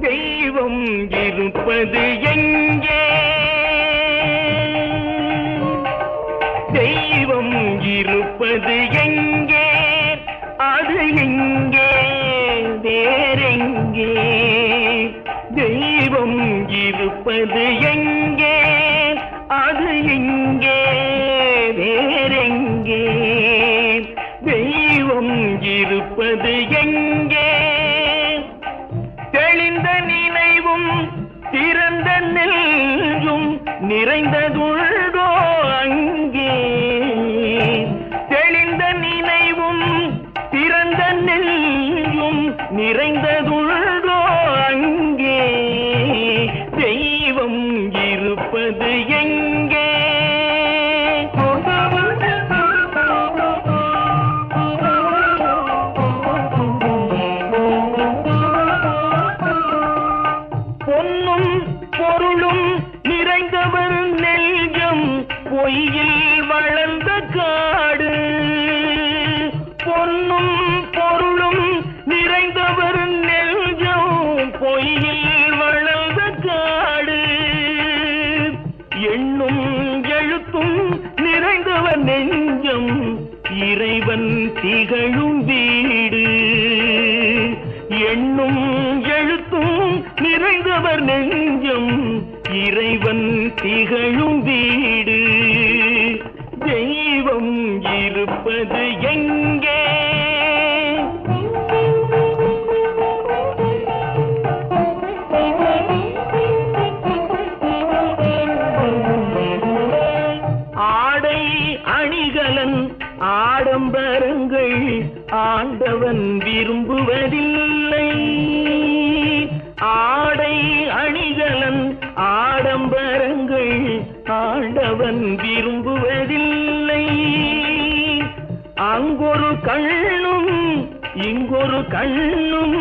தெய்வம் இருப்பது எங்கே? தெய்வம் இருப்பது எங்கே? அது எங்கே? வேறெங்கே? தெய்வம் இருப்பது எங்கே? அது எங்கே? தெளிந்த நினைவும் திறந்த நெல்லும் நிறைந்ததுள்கோ அங்கே. தெளிந்த நினைவும் திறந்த நெல்லும் நிறைந்ததுள்கோ அங்கே. தெய்வம் இருப்பது எங்கே? பொருளும் நிறைந்தவர் நெஞ்சம் பொய்யில் வளர்ந்த காடு. பொன்னும் பொருளும் நிறைந்தவர் நெஞ்சம் பொய்யில் வளர்ந்த காடு. எண்ணும் எழுத்தும் நிறைந்தவர் நெஞ்சம் இறைவன் திகழும் வீ தேவன் திகழும் வீடு. தெய்வம் இருப்பது எங்கே? ஆடை அணிகலன் ஆடம்பரங்கள் ஆண்டவன் விரும்புவதில்லை. அவன் விரும்புவதில்லை. அங்கொரு கண்ணும் இங்கொரு கண்ணும்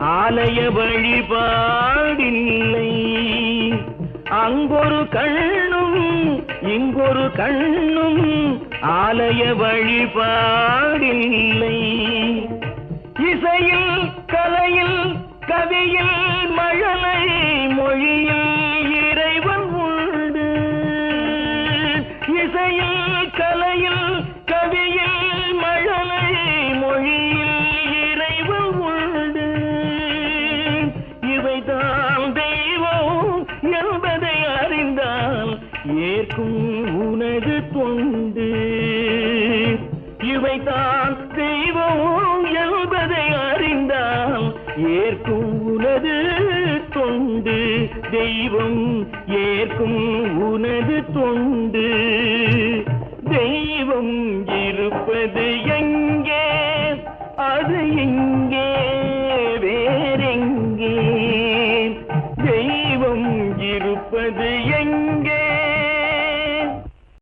ஆலய வழிபாடில்லை. அங்கொரு கண்ணும் இங்கொரு கண்ணும் ஆலய வழிபாடில்லை. இசையில் கலையில் கவியில் ஏற்கும் உனது தொண்டு. இவைதான் தெய்வம் என்பதை அறிந்தால் ஏற்கும் உனது தொண்டு. தெய்வம் ஏற்கும் உனது தொண்டு. தெய்வம் இருப்பது எங்கே? அது எங்கே